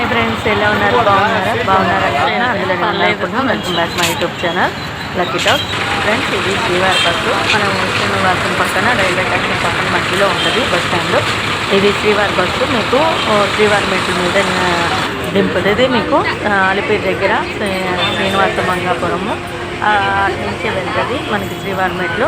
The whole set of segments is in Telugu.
హాయ్ ఫ్రెండ్స్ ఎలా ఉన్నారు? బాగున్నారా? బాగున్నారా? అనుకుంటున్నా అందులో నేను అనుకుంటున్నాను welcome back my YouTube channel lucky talk friends ఇది శ్రీవారి బస్సు. మనం శ్రీనివాసం పక్కన రైల్వే స్టేషన్ పక్కన మధ్యలో ఉంటుంది బస్ స్టాండ్. ఇది శ్రీవారి బస్సు. మీకు శ్రీవారి మెట్ల మీద దింపుతుంది మీకు. అలిపిరి దగ్గర శ్రీ- శ్రీనివాస మంగాపురము. నుంచి వెళ్తుంది మనకి శ్రీవారి మెట్లు.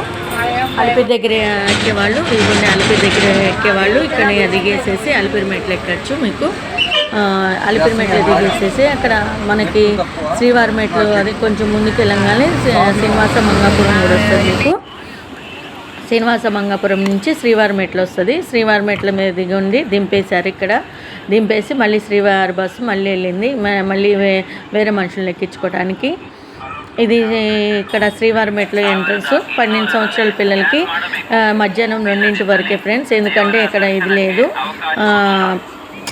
అలిపిరి దగ్గర ఎక్కేవాళ్ళు. ఇవన్నీ అలిపిరి దగ్గర ఎక్కేవాళ్ళు. ఇక్కడ దిగేసేసి అలిపిరి మెట్లు ఎక్కచ్చు మీకు. ఆ, అలిపిరి మెట్లు దిగేసేసి అక్కడ మనకి శ్రీవారి మెట్లు అది కొంచెం ముందుకు వెళ్ళంగానే శ్రీ- శ్రీనివాస మంగాపురం కూడా వస్తుంది మీకు. శ్రీనివాస మంగాపురం నుంచి శ్రీవారి మెట్లు వస్తుంది. శ్రీవారి మెట్ల మీద దిగి ఉండి దింపేశారు ఇక్కడ. దింపేసి మళ్ళీ శ్రీవారి బస్సు మళ్ళీ వెళ్ళింది. మళ్ళీ వేరే మనుషులను ఎక్కించుకోవడానికి ఇది ఇక్కడ శ్రీవారి మెట్ల ఎంట్రన్స్. పన్నెండు సంవత్సరాల పిల్లలకి మధ్యాహ్నం రెండింటి వరకే ఫ్రెండ్స్. ఎందుకంటే ఇక్కడ ఇది లేదు.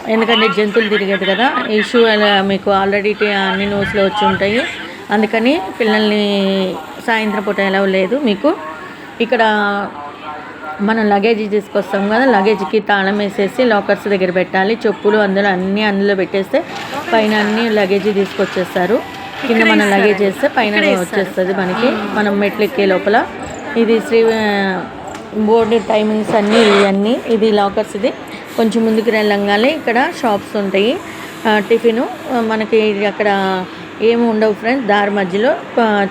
ఎందుకంటే జంతువులు తిరిగేది కదా. ఇష్యూ అలా మీకు ఆల్రెడీ అన్ని న్యూస్లో వచ్చి ఉంటాయి. అందుకని పిల్లల్ని సాయంత్రం పూట ఎలా లేదు మీకు. ఇక్కడ మనం లగేజ్ తీసుకొస్తాం కదా. లగేజ్కి తాళం వేసేసి లాకర్స్ దగ్గర పెట్టాలి. చెప్పులు అందులో అన్నీ అందులో పెట్టేస్తే పైన అన్ని లగేజ్ తీసుకొచ్చేస్తారు. కింద మనం లగేజ్ వేస్తే పైన వచ్చేస్తుంది మనకి. మనం మెట్లు ఎక్కే లోపల. ఇది శ్రీ బోర్డు టైమింగ్స్ అన్నీ ఇవన్నీ. ఇది లాకర్స్ ఇది. కొంచెం ముందుకు వెళ్ళంగానే ఇక్కడ షాప్స్ ఉంటాయి. టిఫిను మనకి అక్కడ ఏమి ఉండవు ఫ్రెండ్స్ దారి మధ్యలో.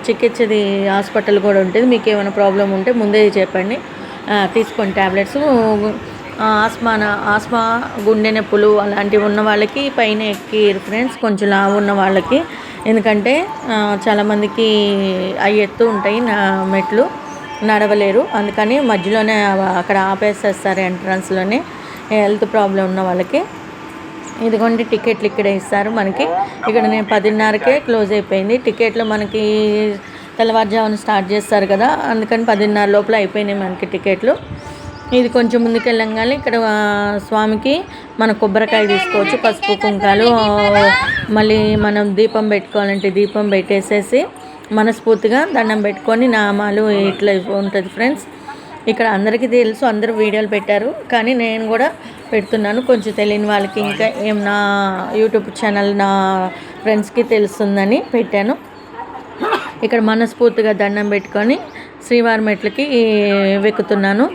చికిత్సది హాస్పిటల్ కూడా ఉంటుంది. మీకు ఏమైనా ప్రాబ్లం ఉంటే ముందే చెప్పండి. తీసుకోండి ట్యాబ్లెట్స్ ఆస్మాన ఆస్మా గుండె నొప్పులు అలాంటివి ఉన్న వాళ్ళకి పైన ఎక్కి ఫ్రెండ్స్. కొంచెం లావు ఉన్న వాళ్ళకి. ఎందుకంటే చాలామందికి అవి ఎత్తు ఉంటాయి నా మెట్లు. నడవలేరు. అందుకని మధ్యలోనే అక్కడ ఆపేసేస్తారు ఎంట్రన్స్లోనే. హెల్త్ ప్రాబ్లం ఉన్న వాళ్ళకి ఇదిగోండి టికెట్లు ఇక్కడే ఇస్తారు మనకి. ఇక్కడ నేను పదిన్నరకే క్లోజ్ అయిపోయింది. టికెట్లు మనకి తెల్లవారుజామున స్టార్ట్ చేస్తారు కదా. అందుకని పదిన్నర లోపల అయిపోయినాయి మనకి టికెట్లు. ఇది కొంచెం ముందుకు వెళ్ళంగానే ఇక్కడ స్వామికి మన కొబ్బరికాయ తీసుకోవచ్చు పసుపు కుంకాలు మళ్ళీ మనం దీపం పెట్టుకోవాలంటే దీపం పెట్టేసేసి మనస్ఫూర్తిగా దండం పెట్టుకొని నామాలు ఇట్లా ఉంటుంది ఫ్రెండ్స్. ఇక్కడ అందరికీ తెలుసు అందరూ వీడియోలు పెట్టారు. కానీ నేను కూడా పెడుతున్నాను. కొంచెం తెలియని వాళ్ళకి ఇంకా ఏం నా యూట్యూబ్ ఛానల్ నా ఫ్రెండ్స్కి తెలుస్తుందని పెట్టాను. ఇక్కడ మనస్ఫూర్తిగా దండం పెట్టుకొని శ్రీవారి మెట్లకి వెక్కుతున్నాను.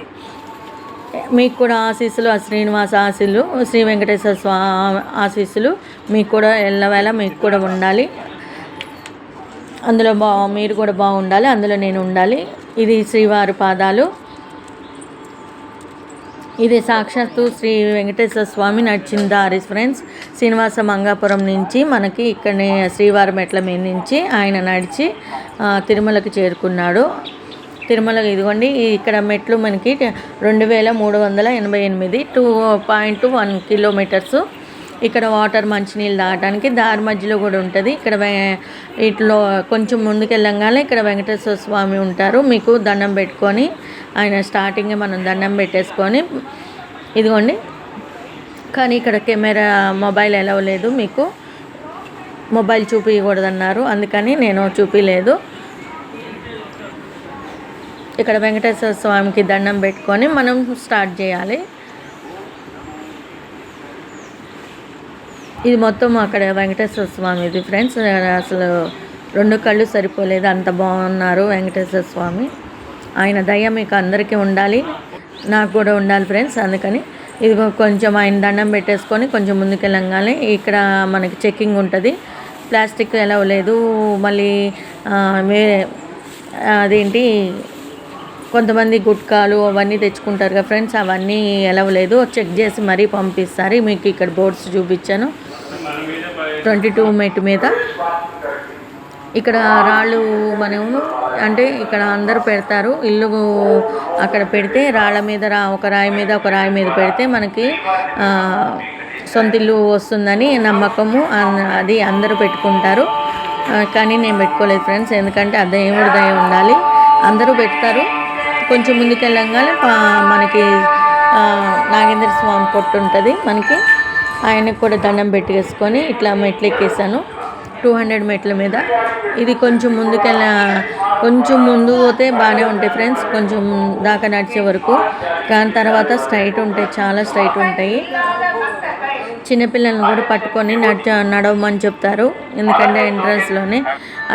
మీకు కూడా ఆశీస్సులు ఆ శ్రీనివాస ఆశీస్సులు శ్రీ వెంకటేశ్వర స్వామి ఆశీస్సులు మీకు కూడా ఎల్లవేళ మీకు కూడా ఉండాలి. అందులో బా మీరు కూడా బాగుండాలి. అందులో నేను ఉండాలి. ఇది శ్రీవారి పాదాలు. ఇది సాక్షాత్తు శ్రీ వెంకటేశ్వర స్వామి నడిచిన దారి ఫ్రెండ్స్. శ్రీనివాస మంగాపురం నుంచి మనకి ఇక్కడనే శ్రీవారి మెట్ల మీద నుంచి ఆయన నడిచి తిరుమలకి చేరుకున్నాడు. తిరుమల ఇదిగోండి ఇక్కడ మెట్లు మనకి రెండు వేల మూడు వందల ఎనభై ఎనిమిది టూ పాయింట్ వన్ కిలోమీటర్స్. ఇక్కడ వాటర్ మంచినీళ్ళు తాగడానికి దారి మధ్యలో కూడా ఉంటుంది. ఇక్కడ ఇట్లో కొంచెం ముందుకు వెళ్ళంగానే ఇక్కడ వెంకటేశ్వర స్వామి ఉంటారు. మీకు దండం పెట్టుకొని ఆయన స్టార్టింగే మనం దండం పెట్టేసుకొని ఇదిగోండి. కానీ ఇక్కడ కెమెరా మొబైల్ ఎలా లేదు మీకు. మొబైల్ చూపించకూడదన్నారు అందుకని నేను చూపించలేదు ఇక్కడ వెంకటేశ్వర స్వామికి దండం పెట్టుకొని మనం స్టార్ట్ చేయాలి. ఇది మొత్తం అక్కడ వెంకటేశ్వర స్వామిది ఫ్రెండ్స్ అసలు రెండు కళ్ళు సరిపోలేదు అంత బాగున్నారు వెంకటేశ్వర స్వామి. ఆయన దయ మీకు అందరికీ ఉండాలి. నాకు కూడా ఉండాలి ఫ్రెండ్స్ అందుకని ఇది కొంచెం ఆయన దండం పెట్టేసుకొని కొంచెం ముందుకెళ్ళంగానే ఇక్కడ మనకి చెక్కింగ్ ఉంటుంది. ప్లాస్టిక్ ఎలా లేదు. మళ్ళీ వేరే వే- అదేంటి కొంతమంది గుట్కాలు అవన్నీ తెచ్చుకుంటారు కదా ఫ్రెండ్స్ అవన్నీ ఎలవలేదు చెక్ చేసి మరీ పంపిస్తారు. మీకు ఇక్కడ బోర్డ్స్ చూపించాను. ట్వంటీ టూ మెట్ మీద. ఇక్కడ రాళ్ళు మనం అంటే ఇక్కడ అందరూ పెడతారు. ఇల్లు అక్కడ పెడితే రాళ్ళ మీద రా ఒక రాయి మీద ఒక రాయి మీద పెడితే మనకి సొంత ఇల్లు వస్తుందని నమ్మకము. అది అందరూ పెట్టుకుంటారు. కానీ నేను పెట్టుకోలేదు ఫ్రెండ్స్. ఎందుకంటే ఆ దేవుడి దయ ఉండాలి. అందరూ పెడతారు. కొంచెం ముందుకెళ్ళంగానే మనకి నాగేంద్ర స్వామి పొట్టు ఉంటుంది మనకి. ఆయనకు కూడా దండం పెట్టేసుకొని ఇట్లా మెట్లు ఎక్కేసాను టూ హండ్రెడ్ మెట్ల మీద. ఇది కొంచెం ముందుకెళ్ళ కొంచెం ముందు పోతే బాగానే ఉంటాయి ఫ్రెండ్స్. కొంచెం దాకా నడిచే వరకు. దాని తర్వాత స్ట్రైట్ ఉంటాయి చాలా స్ట్రైట్ ఉంటాయి. చిన్నపిల్లల్ని కూడా పట్టుకొని నడిచ నడవమని చెప్తారు. ఎందుకంటే ఎంట్రన్స్లోనే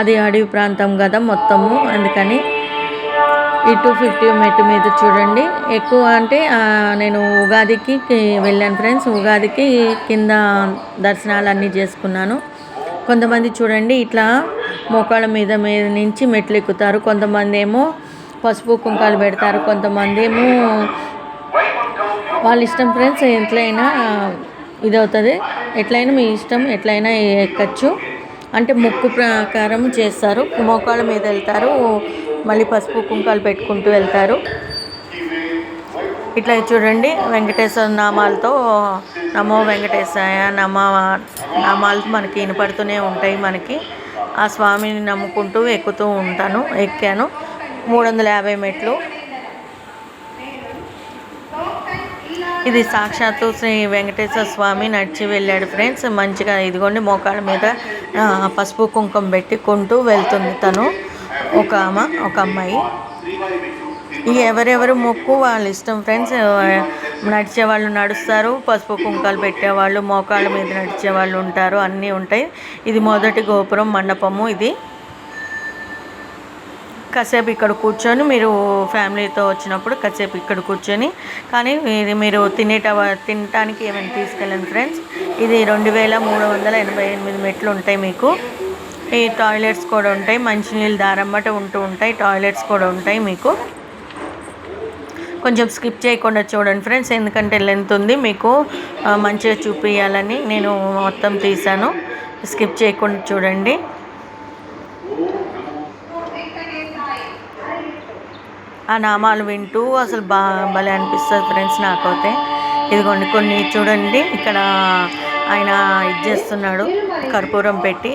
అది అడవి ప్రాంతం కదా మొత్తము. అందుకని ఈ టూ ఫిఫ్టీ మెట్టు మీద చూడండి. ఎక్కువ అంటే నేను ఉగాదికి వెళ్ళాను ఫ్రెండ్స్. ఉగాదికి కింద దర్శనాలు అన్నీ చేసుకున్నాను. కొంతమంది చూడండి ఇట్లా మోకాళ్ళ మీద మీద నుంచి మెట్లు ఎక్కుతారు కొంతమంది ఏమో పసుపు కుంకాలు పెడతారు. కొంతమంది ఏమో వాళ్ళ ఇష్టం ఫ్రెండ్స్ ఎట్లయినా ఇది అవుతుంది ఎట్లయినా మీ ఇష్టం ఎట్లయినా ఎక్కచ్చు. అంటే ముక్కు ప్రకారం చేస్తారు. మోకాళ్ళ మీద వెళ్తారు. మళ్ళీ పసుపు కుంకాలు పెట్టుకుంటూ వెళ్తారు. ఇట్లా చూడండి వెంకటేశ్వర నామాలతో నమో వెంకటేశాయ నమ నామాలు మనకి వినపడుతూనే ఉంటాయి మనకి. ఆ స్వామిని నమ్ముకుంటూ ఎక్కుతూ ఉంటాను ఎక్కాను. మూడు వందల యాభై మెట్లు. ఇది సాక్షాత్తు శ్రీ వెంకటేశ్వర స్వామి నడిచి వెళ్ళాడు ఫ్రెండ్స్. మంచిగా ఇదిగోండి మోకాళ్ళ మీద పసుపు కుంకుమ పెట్టుకుంటూ వెళ్తుంది తను. ఒక ఆమె ఒక అమ్మాయి. ఎవరెవరు మొక్కు వాళ్ళ ఇష్టం ఫ్రెండ్స్ నడిచే వాళ్ళు నడుస్తారు పసుపు కుంకాలు పెట్టేవాళ్ళు మోకాళ్ళ మీద నడిచే వాళ్ళు ఉంటారు అన్నీ ఉంటాయి. ఇది మొదటి గోపురం మండపము ఇది. కాసేపు ఇక్కడ కూర్చొని మీరు ఫ్యామిలీతో వచ్చినప్పుడు కాసేపు ఇక్కడ కూర్చొని కానీ ఇది మీరు తినేట తినటానికి ఏమైనా తీసుకెళ్ళండి ఫ్రెండ్స్ ఇది రెండు వేల మూడు వందల ఎనభై ఎనిమిది మెట్లు ఉంటాయి మీకు. ఈ టాయిలెట్స్ కూడా ఉంటాయి మంచినీళ్ళు దారమ్మట ఉంటూ ఉంటాయి టాయిలెట్స్ కూడా ఉంటాయి మీకు. కొంచెం స్కిప్ చేయకుండా చూడండి ఫ్రెండ్స్ ఎందుకంటే లెంత్ ఉంది మీకు. మంచిగా చూపించాలని నేను మొత్తం తీసాను. స్కిప్ చేయకుండా చూడండి. ఆ నామాలు వింటూ అసలు బా భలే అనిపిస్తుంది ఫ్రెండ్స్ నాకైతే. ఇదిగోండి కొన్ని చూడండి. ఇక్కడ ఆయన ఇది చేస్తున్నాడు కర్పూరం పెట్టి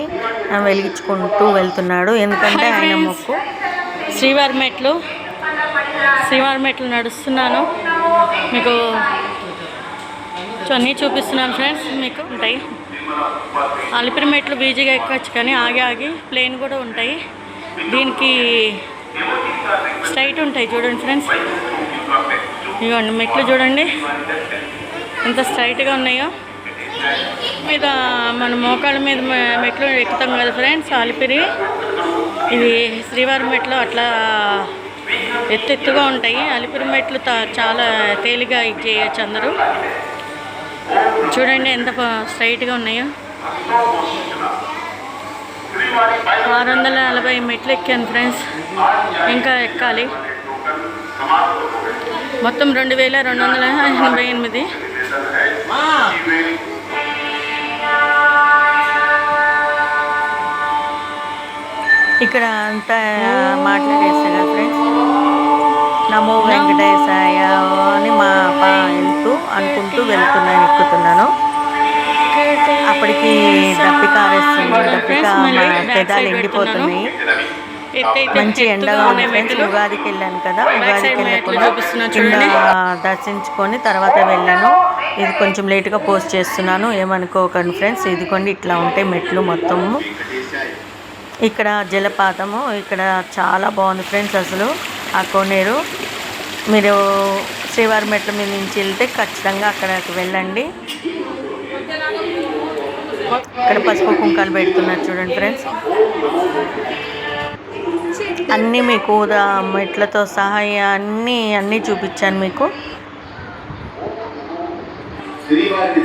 వెలిగించుకుంటూ వెళ్తున్నాడు. ఎందుకంటే ఆయన మొక్కు. శ్రీవారి మెట్లు. శ్రీవారి మెట్లు నడుస్తున్నాను? మీకు అన్నీ చూపిస్తున్నాను ఫ్రెండ్స్ మీకు ఉంటాయి. అలిపిరి మెట్లు బీజీగా ఎక్కచ్చు కానీ ఆగి ఆగి ప్లేన్ కూడా ఉంటాయి. దీనికి స్ట్రైట్ ఉంటాయి చూడండి ఫ్రెండ్స్ ఇవ్వండి మెట్లు చూడండి. ఎంత స్ట్రైట్గా ఉన్నాయో. మీద మన మోకాళ్ళ మీద మె- మెట్లు ఎక్కుతాం కదా ఫ్రెండ్స్ అలిపిరి. ఇది శ్రీవారి మెట్లు అట్లా ఎత్తెత్తుగా ఉంటాయి. అలిపిరి మెట్లు తా- చాలా తేలిగా ఇది చేయొచ్చు అందరూ. చూడండి ఎంత స్ట్రైట్గా ఉన్నాయో. ఆరు వందల నలభై మెట్లు ఎక్కాను ఫ్రెండ్స్. ఇంకా ఎక్కాలి. మొత్తం రెండు వేల రెండు వందల ఎనభై ఎనిమిది. ఇక్కడ అంతా మాట్లాడేసా కదా ఫ్రెండ్స్ నమో వెంకటేశాయ అని మా అప్ప వెళ్తూ అనుకుంటూ వెళ్తున్నాను ఎక్కుతున్నాను. అప్పటికి దప్పిక ఆరేస్తుంది దప్పిక మన పెదాలు ఎండిపోతున్నాయి. మంచి ఎండగా ఉంది ఫ్రెండ్స్ ఉగాదికి వెళ్ళాను కదా ఉగాదికి వెళ్ళకుండా కింద దర్శించుకొని తర్వాత వెళ్ళాను. ఇది కొంచెం లేట్గా పోస్ట్ చేస్తున్నాను. ఏమనుకోకండి ఫ్రెండ్స్ ఇదిగోండి ఇట్లా ఉంటాయి మెట్లు మొత్తము ఇక్కడ జలపాతము ఇక్కడ చాలా బాగుంది ఫ్రెండ్స్ అసలు ఆ కోనేరు. మీరు శ్రీవారి మెట్ల మీద నుంచి వెళ్తే ఖచ్చితంగా అక్కడికి వెళ్ళండి. ఇక్కడ పసుపు కుంకాలు పెడుతున్నారు చూడండి ఫ్రెండ్స్. అన్నీ మీకు మెట్లతో సహాయ అన్నీ అన్నీ చూపించాను మీకు. శ్రీవారి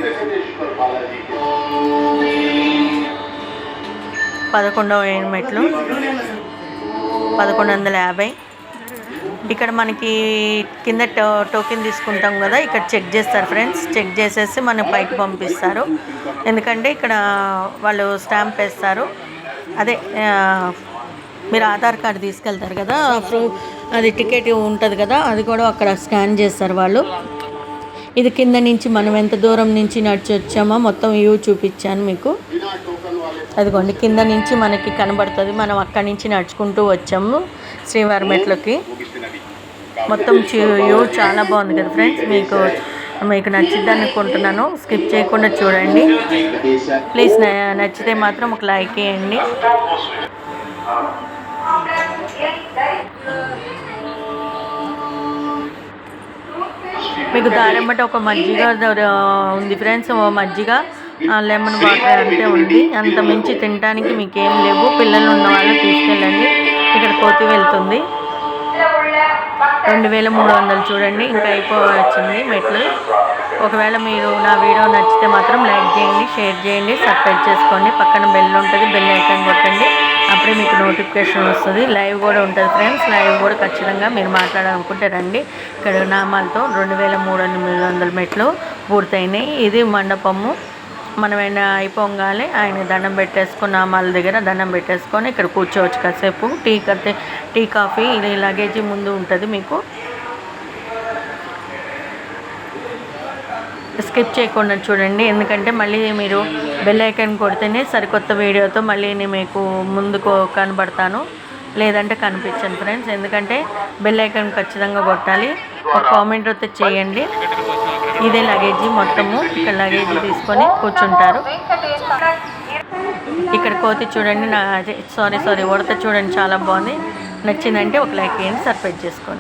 పదకొండవ ఏడు మెట్లు పదకొండు వందల యాభై. ఇక్కడ మనకి కింద టో టోకెన్ తీసుకుంటాం కదా ఇక్కడ చెక్ చేస్తారు ఫ్రెండ్స్. చెక్ చేసేసి మన పైకి పంపిస్తారు. ఎందుకంటే ఇక్కడ వాళ్ళు స్టాంప్ వేస్తారు. అదే మీరు ఆధార్ కార్డు తీసుకెళ్తారు కదా ప్రూఫ్ అది టికెట్ ఉంటుంది కదా అది కూడా అక్కడ స్కాన్ చేస్తారు వాళ్ళు. ఇది కింద నుంచి మనం ఎంత దూరం నుంచి నడిచి వచ్చామో మొత్తం వ్యూ చూపించాను మీకు. అదిగోండి కింద నుంచి మనకి కనబడుతుంది. మనం అక్కడి నుంచి నడుచుకుంటూ వచ్చాము శ్రీవారి మెట్లకి. మొత్తం వ్యూ చాలా బాగుంది కదా ఫ్రెండ్స్. మీకు మీకు నచ్చిద్ది అనుకుంటున్నాను. స్కిప్ చేయకుండా చూడండి. ప్లీజ్ నచ్చితే మాత్రం ఒక లైక్ వేయండి మీకు మీకు దారెమ్మట ఒక మజ్జిగ ఉంది ఫ్రెండ్స్. మజ్జిగ. లెమన్ వాటర్ అంతే ఉంది. అంత మించి తినడానికి మీకు ఏం లేవు. పిల్లలు ఉన్న వాళ్ళు తీసుకెళ్ళండి. ఇక్కడ కోతి వెళ్తుంది. రెండు వేల మూడు వందలు చూడండి. ఇంకా అయిపోవచ్చింది మెట్లు. ఒకవేళ మీరు నా వీడియో నచ్చితే మాత్రం లైక్ చేయండి షేర్ చేయండి సబ్స్క్రైబ్ చేసుకోండి. పక్కన బెల్ ఉంటుంది. బెల్ ఐకాన్ కొట్టండి. అప్పుడే మీకు నోటిఫికేషన్ వస్తుంది. లైవ్ కూడా ఉంటుంది ఫ్రెండ్స్ లైవ్ కూడా ఖచ్చితంగా మీరు మాట్లాడాలనుకుంటే రండి. ఇక్కడ నామాలతో రెండు వేల మూడు వందల మెట్లు పూర్తయినాయి. ఇది మండపము. మనం ఏమైనా అయిపోగానే ఆయన దండం పెట్టేసుకుని నామాల దగ్గర దండం పెట్టేసుకొని ఇక్కడ కూర్చోవచ్చు కాసేపు. టీ కతే టీ కాఫీ ఇది లగేజీ ముందు ఉంటుంది మీకు. స్కిప్ చేయకుండా చూడండి ఎందుకంటే మళ్ళీ మీరు బెల్ ఐకాన్ కొడితేనే సరికొత్త వీడియోతో మళ్ళీ నేను మీకు ముందుకు కనబడతాను. లేదంటే కనిపించను ఫ్రెండ్స్ ఎందుకంటే బెల్ ఐకాన్ ఖచ్చితంగా కొట్టాలి. ఒక కామెంట్ అయితే చేయండి. ఇదే లగేజ్ మొత్తము. ఇక్కడ లగేజ్ తీసుకొని కూర్చుంటారు. ఇక్కడ కోతి చూడండి. నా సారీ సారీ ఉడత చూడండి. చాలా బాగుంది. నచ్చిందంటే ఒక లైక్ వేయండి సర్ప్రైజ్ చేసుకోండి.